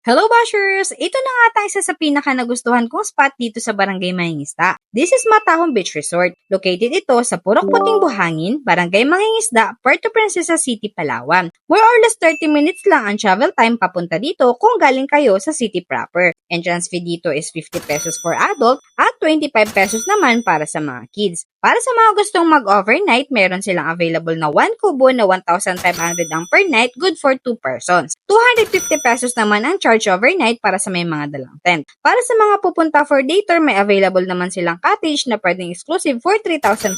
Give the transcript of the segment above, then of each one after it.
Hello Bashers! Ito na nga tayo isa sa pinaka nagustuhan kong spot dito sa Barangay Mangingisda. This is Matahong Beach Resort. Located ito sa Purok Puting Buhangin, Barangay Mangingisda, Puerto Princesa City, Palawan. More or less 30 minutes lang ang travel time papunta dito kung galing kayo sa city proper. Entrance fee dito is 50 pesos for adult at 25 pesos naman para sa mga kids. Para sa mga gustong mag-overnight, meron silang available na 1 kubo na 1,500 ang per night, good for 2 persons. 250 pesos naman ang charge overnight para sa may mga dalang tent. Para sa mga pupunta for day tour, may available naman silang cottage na pwedeng exclusive for 3,500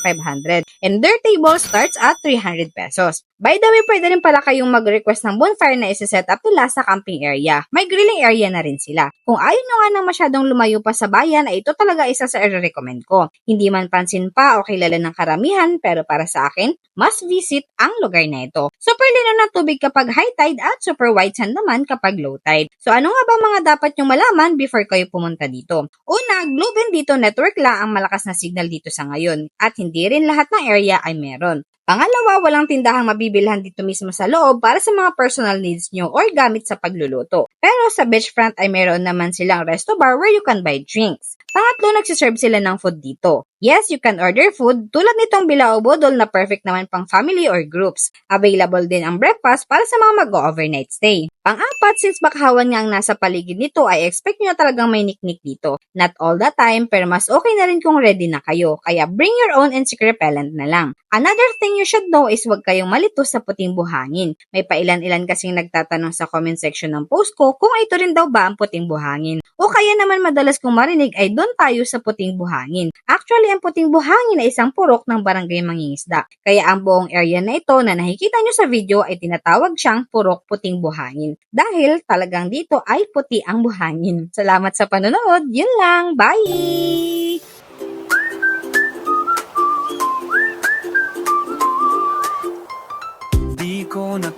and their table starts at 300 pesos. By the way, pwede rin pala kayong mag-request ng bonfire na isa-set up nila sa camping area. May grilling area na rin sila. Kung ayaw nyo nga nang masyadong lumayo pa sa bayan, ay ito talaga isa sa i-recommend ko. Hindi man pansin pa o kilala ng karamihan, pero para sa akin, must visit ang lugar na ito. Super lino ng tubig kapag high tide at super white sand naman kapag low tide. So ano nga ba mga dapat nyong malaman before kayo pumunta dito? Una, Globe Dito Network lang ang malakas na signal dito sa ngayon at hindi rin lahat ng area ay meron. Pangalawa, walang tindahang mabibilhan dito mismo sa loob para sa mga personal needs nyo or gamit sa pagluluto. Pero sa beachfront ay meron naman silang resto bar where you can buy drinks. Pangatlo, nagsiserve sila ng food dito. Yes, you can order food tulad nitong bilao bodol na perfect naman pang family or groups. Available din ang breakfast para sa mga mag-overnight stay. Pang-apat, since bakahawan nga ang nasa paligid nito, ay expect nyo na talagang may niknik dito. Not all the time, pero mas okay na rin kung ready na kayo. Kaya bring your own insect repellent na lang. Another thing you should know is huwag kayong malito sa puting buhangin. May pailan-ilan kasing nagtatanong sa comment section ng post ko kung ito rin daw ba ang puting buhangin. O kaya naman madalas kong marinig ay doon tayo sa puting buhangin. Actually, ang puting buhangin ay isang purok ng barangay Mangingisda. Kaya ang buong area na ito na nakikita nyo sa video ay tinatawag siyang purok puting buhangin. Dahil talagang dito ay puti ang buhangin. Salamat sa panonood. Yun lang. Bye!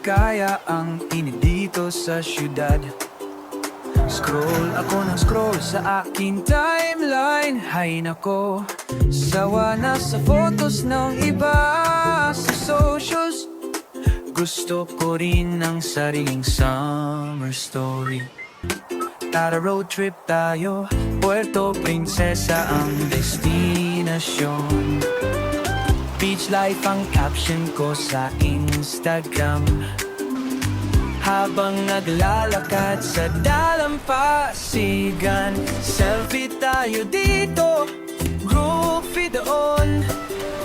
Kaya ang init dito sa syudad. Scroll ako ng scroll sa aking timeline. Hay nako, sawa na sa photos ng iba sa socials. Gusto ko rin ng sariling summer story. Tara road trip tayo. Puerto Princesa ang destinasyon Beach life ang caption ko sa Instagram. Habang naglalakad sa dalampasigan Selfie tayo dito, groovy doon.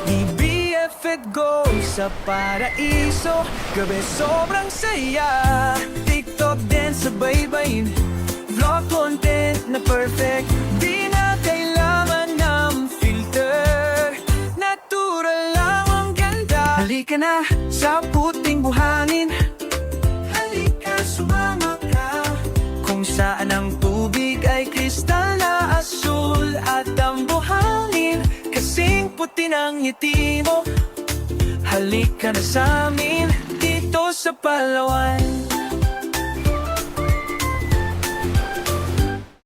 I-BF it go sa paraiso Gabi sobrang saya. TikTok din sa baybayin Vlog content na perfect Halika na sa puting buhangin. Halika sumama ka. Kung saan ang tubig ay kristal na asul At ang buhangin. Kasing puti ng ngiti mo. Halika na sa amin dito sa Palawan